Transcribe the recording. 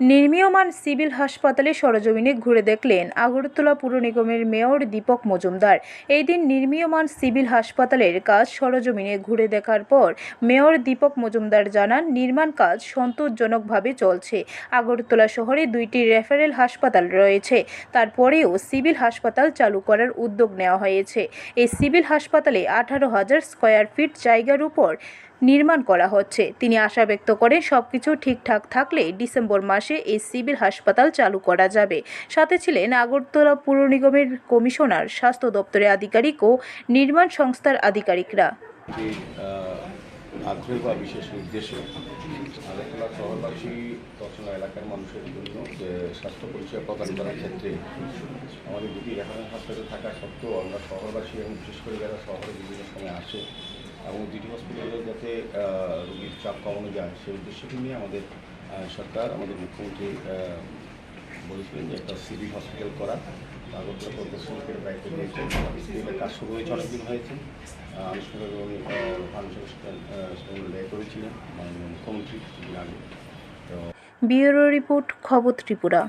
নির্মীয়মান civil হাসপাতালে সরজমিনে ঘুরে দেখলেন আগরতলা পুর নিগমের মেয়র দীপক মজুমদার। এই দিন নির্মীয়মান সিভিল হাসপাতালের কাজ সরজমিনে ঘুরে দেখার পর মেয়র দীপক মজুমদার জানান, নির্মাণ কাজ সন্তোষজনকভাবে চলছে। আগরতলা শহরে দুইটি রেফারেল হাসপাতাল রয়েছে। তারপরেও সিভিল হাসপাতাল চালু করার উদ্যোগ নেওয়া হয়েছে। এই সিভিল হাসপাতালে আঠারো হাজার স্কোয়ার ফিট জায়গার উপর নির্মাণ করা হচ্ছে। তিনি আশা ব্যক্ত করেন, সবকিছু ঠিকঠাক থাকলে ডিসেম্বর মাসে এই সিভিল হাসপাতাল চালু করা যাবে। সাথে ছিলেন আগরতলা পুর নিগমের কমিশনার, স্বাস্থ্য দপ্তরের আধিকারিক ও নির্মাণ সংস্থার আধিকারিকরা। আগ্রহ বিশেষ উদ্দেশ্য আগরতলা শহরবাসী এলাকার মানুষের জন্য যে স্বাস্থ্য পরিষেবা প্রদান করার ক্ষেত্রে আমাদের দুটি হাসপাতাল থাকা সত্ত্বেও আমরা শহরবাসী এবং বিশেষ করে যারা শহরে বিভিন্ন সময় আসে এবং দুটি হসপিটালে যাতে রোগীর চাপ কমানো যায় সেই উদ্দেশ্যকে নিয়ে আমাদের সরকার, আমাদের মুখ্যমন্ত্রী বলেছিলেন যে একটা সিভিল হসপিটাল করা। আগরতলা প্রদর্শনীকে দায়িত্ব দিয়েছে এর কাজ শুরু হয়েছে, অনেকদিন হয়েছে। আনুষ্ঠানিকভাবে উনি ফাউন্ডেশন ব্যয় করেছিলেন মাননীয় মুখ্যমন্ত্রী তো ব্যুরো রিপোর্ট, খবর ত্রিপুরা।